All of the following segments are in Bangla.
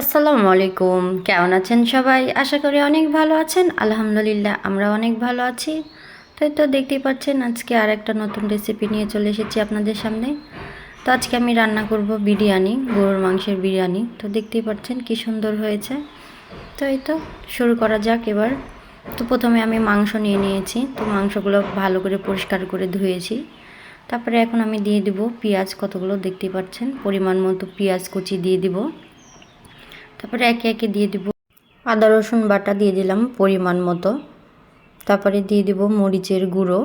আসসালামু আলাইকুম। কেমন আছেন সবাই? আশা করি অনেক ভালো আছেন। আলহামদুলিল্লাহ আমরা অনেক ভালো আছি। তাই তো দেখতেই পাচ্ছেন, আজকে আর একটা নতুন রেসিপি নিয়ে চলে এসেছি আপনাদের সামনে। তো আজকে আমি রান্না করব বিরিয়ানি, গরুর মাংসের বিরিয়ানি। তো দেখতেই পাচ্ছেন কি সুন্দর হয়েছে। তো এই তো, শুরু করা যাক এবার। তো প্রথমে আমি মাংস নিয়ে নিয়েছি। তো মাংসগুলো ভালো করে পরিষ্কার করে ধুয়েছি। তারপরে এখন আমি দিয়ে দিব পেঁয়াজ, কতগুলো দেখতেই পাচ্ছেন। পরিমাণ মতো পেঁয়াজ কুচি দিয়ে দিব। তারপরে একে একে দিয়ে দিব। আদা, রসুন বাটা দিয়ে দিলাম পরিমাণ মতো। তারপরে দিয়ে দিব মরিচের গুঁড়ো।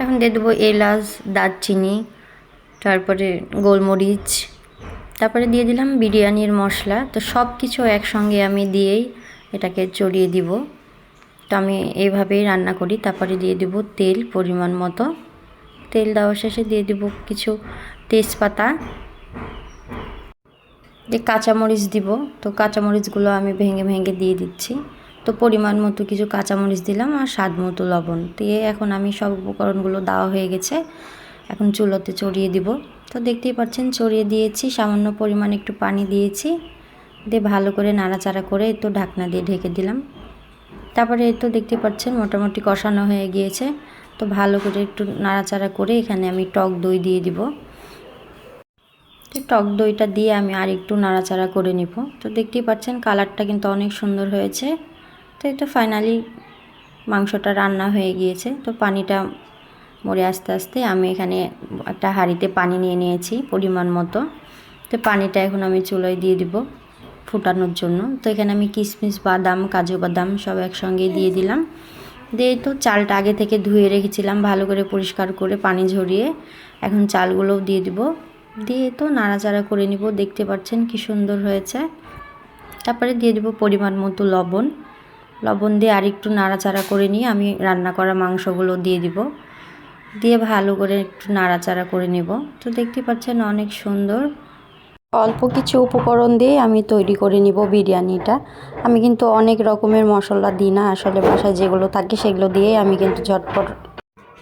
এখন দিয়ে দেবো এলাচ, দারচিনি, তারপরে গোলমরিচ। তারপরে দিয়ে দিলাম বিরিয়ানির মশলা। তো সব কিছু একসঙ্গে আমি দিয়েই এটাকে চড়িয়ে দিব। তো আমি এইভাবেই রান্না করি। তারপরে দিয়ে দিব তেল পরিমাণ মতো। তেল দেওয়া শেষে দিয়ে দিব কিছু তেজপাতা। যে কাঁচামরিচ দিব, তো কাঁচামরিচগুলো আমি ভেঙে ভেঙে দিয়ে দিচ্ছি। তো পরিমাণ মতো কিছু কাঁচামরিচ দিলাম আর স্বাদ মতো লবণ। দিয়ে এখন আমি সব উপকরণগুলো দেওয়া হয়ে গেছে। এখন চুলোতে চড়িয়ে দিব। তো দেখতেই পাচ্ছেন, চড়িয়ে দিয়েছি, সামান্য পরিমাণ একটু পানি দিয়েছি। দিয়ে ভালো করে নাড়াচাড়া করে একটু ঢাকনা দিয়ে ঢেকে দিলাম। তারপরে তো দেখতে পাচ্ছেন, মোটামুটি কষানো হয়ে গিয়েছে। তো ভালো করে একটু নাড়াচাড়া করে এখানে আমি টক দই দিয়ে দিব। তো টক দইটা দিয়ে আমি আর একটু নাড়াচাড়া করে নিব। তো দেখতেই পাচ্ছেন কালারটা কিন্তু অনেক সুন্দর হয়েছে। তো তো ফাইনালি মাংসটা রান্না হয়ে গিয়েছে। তো পানিটা মরে আস্তে আস্তে আমি এখানে একটা হাঁড়িতে পানি নিয়ে নিয়েছি পরিমাণ মতো। তো পানিটা এখন আমি চুলোয় দিয়ে দিব ফুটানোর জন্য। তো এখানে আমি কিশমিশ বাদাম, কাজু বাদাম সব একসঙ্গে দিয়ে দিলাম। দিয়ে তো চালটা আগে থেকে ধুয়ে রেখেছিলাম ভালো করে পরিষ্কার করে পানি ঝরিয়ে। এখন চালগুলোও দিয়ে দিব। দিয়ে তো নাড়াচাড়া করে নিব, দেখতে পাচ্ছেন কি সুন্দর হয়েছে। তারপরে দিয়ে দিব পরিমাণ মতো লবণ। লবণ দিয়ে আরেকটু নাড়াচাড়া করে নিয়ে আমি রান্না করা মাংসগুলো দিয়ে দিব। দিয়ে ভালো করে একটু নাড়াচাড়া করে নেব। তো দেখতে পাচ্ছেন অনেক সুন্দর। অল্প কিছু উপকরণ দিয়ে আমি তৈরি করে নিব বিরিয়ানিটা। আমি কিন্তু অনেক রকমের মশলা দিই না, আসলে বাসায় যেগুলো থাকে সেগুলো দিয়ে আমি কিন্তু ঝটপট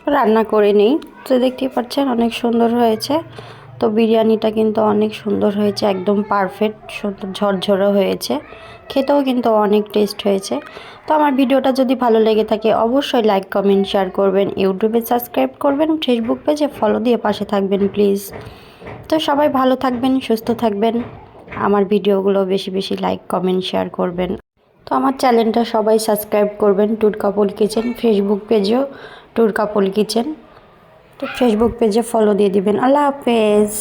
রান্না করে নিই। তো দেখতেই পাচ্ছেন অনেক সুন্দর হয়েছে। তো বিরিয়ানিটা কিন্তু অনেক সুন্দর হয়েছে, একদম পারফেক্ট সুন্দর ঝরঝরে হয়েছে। খেতেও কিন্তু অনেক টেস্ট হয়েছে। তো আমার ভিডিওটা যদি ভালো লেগে থাকে, অবশ্যই লাইক কমেন্ট শেয়ার করবেন, ইউটিউবে সাবস্ক্রাইব করবেন ফেসবুক পেজে ফলো দিয়ে পাশে থাকবেন প্লিজ তো সবাই ভালো থাকবেন, সুস্থ থাকবেন। আমার ভিডিওগুলো বেশি বেশি লাইক কমেন্ট শেয়ার করবেন। তো আমার চ্যানেলটা সবাই সাবস্ক্রাইব করবেন টুরকাপল কিচেন ফেসবুক পেজেও টুরকাপল কিচেন তো ফেসবুক পেজে ফলো দিয়ে দিবেন। আল্লাহ হাফেজ।